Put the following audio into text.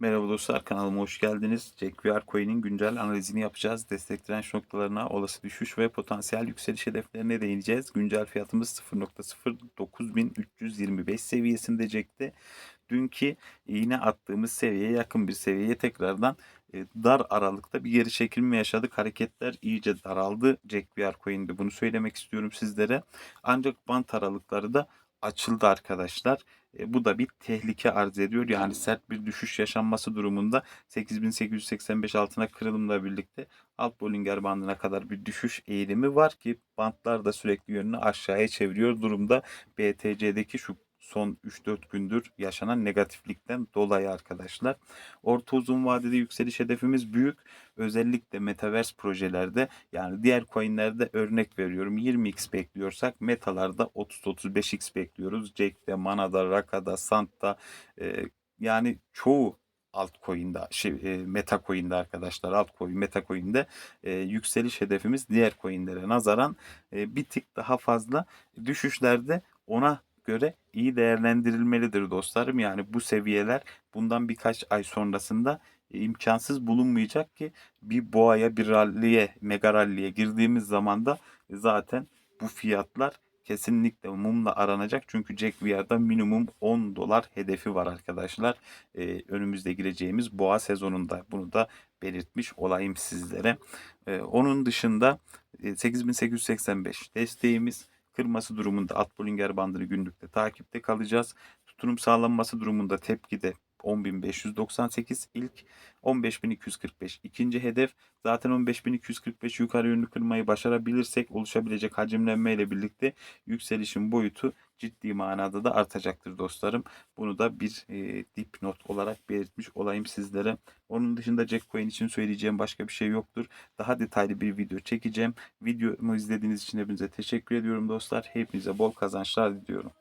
Merhaba dostlar kanalıma hoş geldiniz. JackVR Coin'in güncel analizini yapacağız. Destek direnç noktalarına, olası düşüş ve potansiyel yükseliş hedeflerine değineceğiz. Güncel fiyatımız 0.09325 seviyesinde Jack'te. Dünkü iğne attığımız seviyeye yakın bir seviyeye tekrardan e, dar aralıkta bir geri çekilme yaşadık. Hareketler iyice daraldı JackVR Coin'de. Bunu söylemek istiyorum sizlere. Ancak bant aralıkları da açıldı arkadaşlar. E, bu da bir tehlike arz ediyor. Yani sert bir düşüş yaşanması durumunda 8885 altına kırılımla birlikte alt Bollinger bandına kadar bir düşüş eğilimi var ki bantlar da sürekli yönünü aşağıya çeviriyor durumda. BTC'deki şu son 3-4 gündür yaşanan negatiflikten dolayı arkadaşlar. Orta uzun vadede yükseliş hedefimiz büyük. Özellikle metaverse projelerde yani diğer coinlerde örnek veriyorum 20x bekliyorsak metalarda 30-35x bekliyoruz. Jack'te, Mana'da, Raka'da, Sant'ta e, yani çoğu altcoin'de şey e, meta coin'de arkadaşlar altcoin meta coin'de e, yükseliş hedefimiz diğer coin'lere nazaran e, bir tık daha fazla düşüşlerde ona göre iyi değerlendirilmelidir dostlarım. Yani bu seviyeler bundan birkaç ay sonrasında e, imkansız bulunmayacak ki bir boğaya bir ralliye mega ralliye girdiğimiz zaman da zaten bu fiyatlar kesinlikle mumla aranacak. Çünkü Jack VR'da minimum 10 dolar hedefi var arkadaşlar. Ee, önümüzde gireceğimiz boğa sezonunda bunu da belirtmiş olayım sizlere. Ee, onun dışında e, 8885 desteğimiz kırması durumunda alt Bollinger bandını günlükte takipte kalacağız. Tutunum sağlanması durumunda tepkide 10.598 ilk 15.245 ikinci hedef zaten 15.245 yukarı yönlü kırmayı başarabilirsek oluşabilecek hacimlenme ile birlikte yükselişin boyutu ciddi manada da artacaktır dostlarım. Bunu da bir e, dipnot olarak belirtmiş olayım sizlere. Onun dışında Jackcoin için söyleyeceğim başka bir şey yoktur. Daha detaylı bir video çekeceğim. Videomu izlediğiniz için hepinize teşekkür ediyorum dostlar. Hepinize bol kazançlar diliyorum.